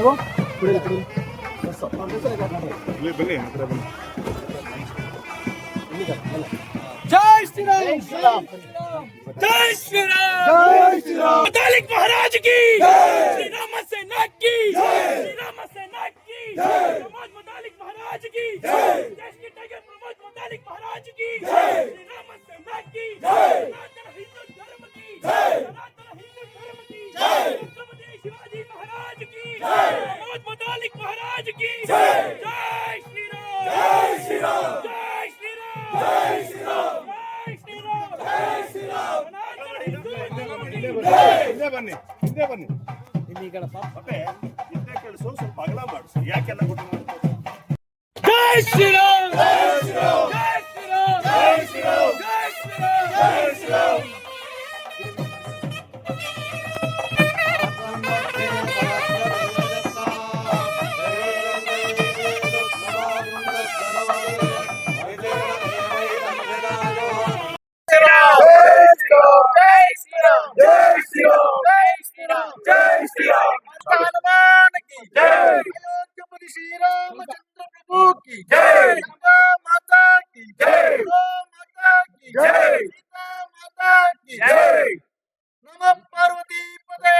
देवा पुढे लागेल कसं जय श्रीराम जय श्रीराम जय श्रीराम महाराज की श्री राम सेना की श्री राम सेना की प्रमोद मदालिक महाराज की जय श्री टाइगर प्रमोद मदालिक महाराज की ಬನ್ನಿ ಹಿಂದೆ ಬನ್ನಿ. ಇಲ್ಲಿ ಈ ಕಡೆ ಮತ್ತೆ ಹಿಂದೆ ಕೆಲಸ ಸ್ವಲ್ಪ ಅಗಲ ಮಾಡಿಸಿ. ಯಾಕೆಲ್ಲ ಕೊಟ್ಟು ಜೈ ಶ್ರೀರಾಮ್! की जय गंगा माता की जय गौ माता की जय सीता माता की जय नमः पार्वती पते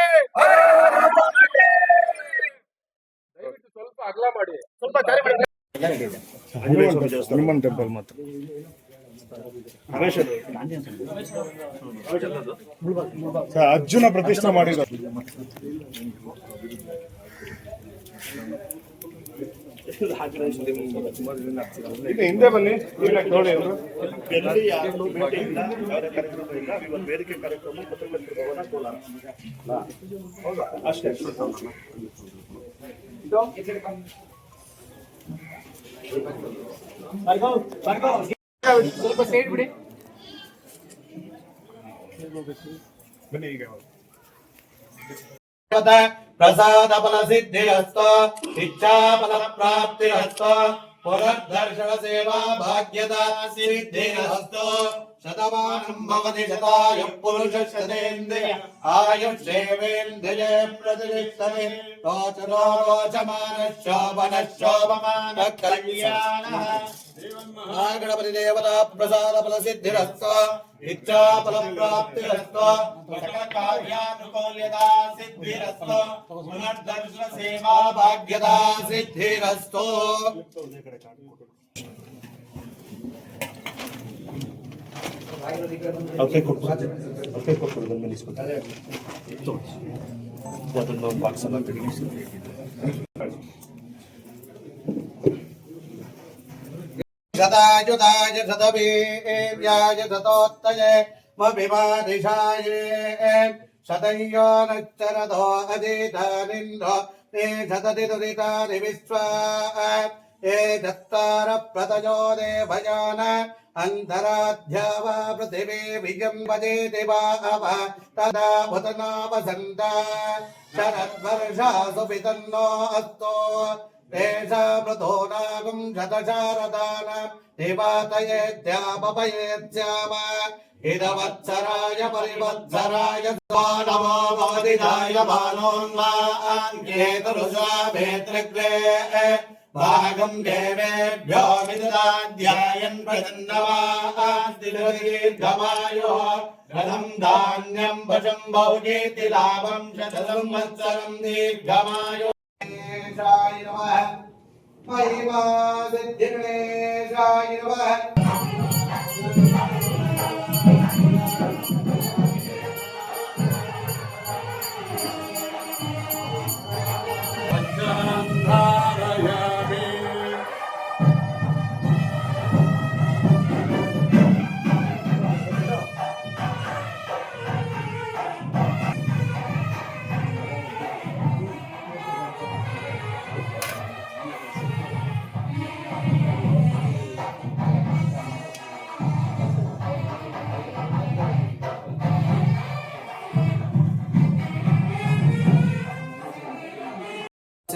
ದಯವಿಟ್ಟು ಸ್ವಲ್ಪ ಅಗಲ ಮಾಡಿ ಸ್ವಲ್ಪ ದಾರಿ ಮಾಡಿ ಹನುಮಾನ್ ಟೆಂಪಲ್ ಮಾತ್ರ ಗಣೇಶ ಸರ್, ಅರ್ಜುನ ಪ್ರತಿಷ್ಠೆ ಮಾಡಿರೋ ಈಗ ಹಿಂದೆ ಬನ್ನಿ ನೋಡಿ ಅವರು. ಯಾರು ಕಾರ್ಯಕ್ರಮ ಇಲ್ಲ ಇವತ್ತು ವೇದಿಕೆ ಕಾರ್ಯಕ್ರಮ ಪತ್ರಕರ್ತರ ಭವನ ಕೋಲಾರ. ಹೌದಾ? ಅಷ್ಟೇ. ಸ್ವಲ್ಪ ಸೈಡ್ ಬಿಡಿ. ಬನ್ನಿ ಈಗ प्रसाद फल सिद्धिस्त इच्छाफल प्राप्तिरस्त पुनर्दर्शन सेवा भाग्यता सिद्धिस्त शतमानम् भवति शतायुः पुरुषशतेन्द्रिय आयुष्येवेन्द्रिये प्रतिष्ठते रोचरो रोचमानश्चोपनश्चोपमानः कल्याणः गणपतिदेवता प्रसादफलसिद्धिरस्व इच्छाफलप्राप्तिरस्व कार्यानुकूल्यता सिद्धिरस्व पुनर्दर्शनसेवा भाग्यता सिद्धिरस्व Okei kok okei kok kurban menis kok. Tuh. Jatuh dalam paksa lah tadi. शतायुताय शतवीव्याय शतोत्तये मभिमादिशाये शतयो नश्चरतो अधीतानिन्द्र ते शतति दुरितानि विश्वा ये चत्तारः प्रतयो अन्धराध्या वा पृथिवे विजम्बजे दिवा अव तदा उतनावसन्त शरद्वर्षा सुपितन्नो अस्तो तेषा मृतो नागम् शतशारदान निवातयेत्यापपयेत्स्याम हितवत्सराय परिवत्सराय नमो भवति दाय भानोन्मा अङ्केतरुषा भेतृग्रे वाहगं देवेभ्यो विददाध्यायन् प्रदन्नवादीर्घमायो रथं धान्यं वशं बहुजेति लाभं शतसं वत्सरं दीर्घमायो गणेशाय नमः महिमा सिद्धिगणेशाय नमः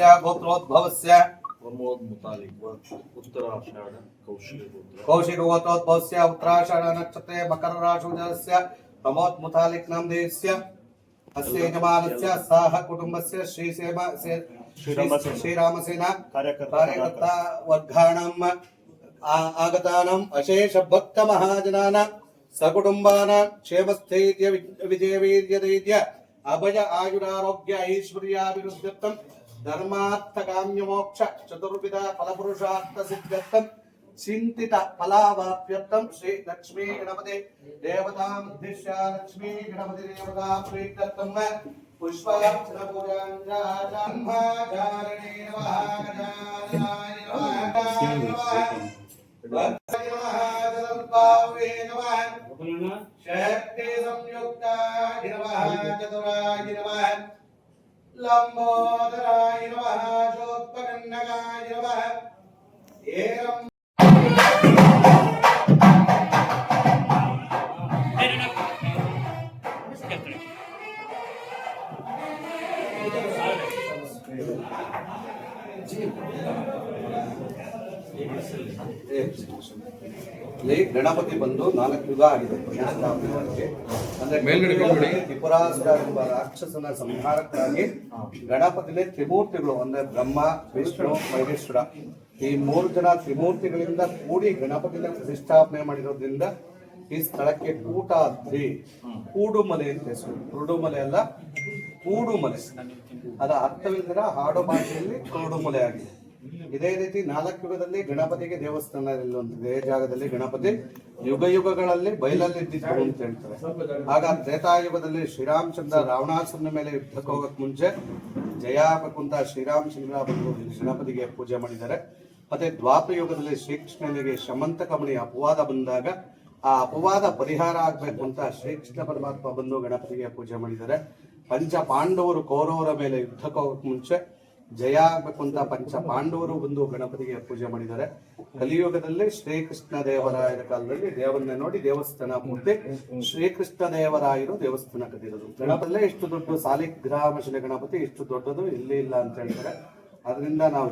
यस्य गोत्रोद्भवस्य कौशिकोत्रोद्भवस्य उत्तराषाढ नक्षत्रे मकर राशुजस्य तमोत्मुतालिक अस्य यजमानस्य सह कुटुम्बस्य श्रीसेवा श्रीरामसेना। कार्यकर्ता वर्गाणाम् आगतानाम् अशेषभक्तमहाजनानां सकुटुम्बानां क्षेमस्थैर्य विजयवीर्यदैर्य अभय आयुरारोग्य ऐश्वर्याभिवृद्ध्यर्थं ధర్మార్థకామ్యమోక్ష చతుర్విధ ఫలపురుషార్థ సిద్ధ్యర్థం చింతిత ఫలాభాప్యర్థం శ్రీ లక్ష్మీ గణపతి దేవతాం ఉద్దిశ్య లక్ష్మీ గణపతి దేవతా ప్రీత్యర్థం పుష్పార్చన పూజాచారణే నమః శక్తి సంయుక్త గిరవః చతురా గిరవః లంబోదరా कृष्णगाय नमः एरम् जी ಗಣಪತಿ ಬಂದು ನಾಲ್ಕು ಯುಗ ಆಗಿದೆ. ಅಂದ್ರೆ ತ್ರಿಪುರಾಸುರ ಎಂಬ ರಾಕ್ಷಸನ ಸಂಹಾರಕ್ಕಾಗಿ ಗಣಪತಿನೇ ತ್ರಿಮೂರ್ತಿಗಳು ಅಂದ್ರೆ ಬ್ರಹ್ಮ ವಿಷ್ಣು ಮಹೇಶ್ವರ. ಈ ಮೂರು ಜನ ತ್ರಿಮೂರ್ತಿಗಳಿಂದ ಕೂಡಿ ಗಣಪತಿನ ಪ್ರತಿಷ್ಠಾಪನೆ ಮಾಡಿರೋದ್ರಿಂದ ಈ ಸ್ಥಳಕ್ಕೆ ಕೂಟಾದ್ರಿ ಕೂಡುಮಲೆ ಅಂತ ಹೆಸರು. ಕುರುಡುಮಲೆ ಅಲ್ಲ ಕೂಡುಮಲೆ. ಅದರ ಅರ್ಥವಿಲ್ಲದ ಹಾಡು ಭಾಷೆಯಲ್ಲಿ ಕುರುಡುಮಲೆ ಆಗಿದೆ. ಇದೇ ರೀತಿ ನಾಲ್ಕು ಯುಗದಲ್ಲಿ ಗಣಪತಿಗೆ ದೇವಸ್ಥಾನ ಇದೇ ಜಾಗದಲ್ಲಿ ಗಣಪತಿ ಯುಗ ಯುಗಗಳಲ್ಲಿ ಬಯಲಲ್ಲಿ ಇದ್ದಿದ್ದು ಅಂತ ಹೇಳ್ತಾರೆ. ಆಗ ತ್ರೇತಾಯುಗದಲ್ಲಿ ಶ್ರೀರಾಮಚಂದ್ರ ರಾವಣಾಸುರನ ಮೇಲೆ ಯುದ್ಧಕ್ಕೆ ಹೋಗಕ್ ಮುಂಚೆ ಜಯಾಪಕುಂತ ಶ್ರೀರಾಮಚಂದ್ರ ಬಂದು ಗಣಪತಿಗೆ ಪೂಜೆ ಮಾಡಿದ್ದಾರೆ. ಮತ್ತೆ ದ್ವಾಪರ ಯುಗದಲ್ಲಿ ಶ್ರೀಕೃಷ್ಣನಿಗೆ ಶಮಂತ ಕಮಣಿ ಅಪವಾದ ಬಂದಾಗ ಆ ಅಪವಾದ ಪರಿಹಾರ ಆಗ್ಬೇಕು ಅಂತ ಶ್ರೀಕೃಷ್ಣ ಪರಮಾತ್ಮ ಬಂದು ಗಣಪತಿಗೆ ಪೂಜೆ ಮಾಡಿದ್ದಾರೆ. ಪಂಚ ಪಾಂಡವರು ಕೌರವರ ಮೇಲೆ ಯುದ್ಧಕ್ಕೆ ಹೋಗಕ್ ಮುಂಚೆ ಜಯ ಆಗ್ಬೇಕು ಪಂಚ ಪಾಂಡವರು ಬಂದು ಗಣಪತಿಗೆ ಪೂಜೆ ಮಾಡಿದ್ದಾರೆ. ಕಲಿಯುಗದಲ್ಲಿ ಶ್ರೀಕೃಷ್ಣ ದೇವರಾಯರ ಕಾಲದಲ್ಲಿ ದೇವರನ್ನ ನೋಡಿ ದೇವಸ್ಥಾನ ಮೂರ್ತಿ ಶ್ರೀಕೃಷ್ಣ ದೇವರಾಯರು ದೇವಸ್ಥಾನ ಕಟ್ಟಿರೋದು. ಗಣಪತಿಲೇ ಇಷ್ಟು ದೊಡ್ಡ ಸಾಲಿಗ್ರಾಮ ಮಶಿನ ಗಣಪತಿ, ಇಷ್ಟು ದೊಡ್ಡದು ಇಲ್ಲಿ ಇಲ್ಲ ಅಂತ ಹೇಳ್ತಾರೆ. ಅದರಿಂದ ನಾವು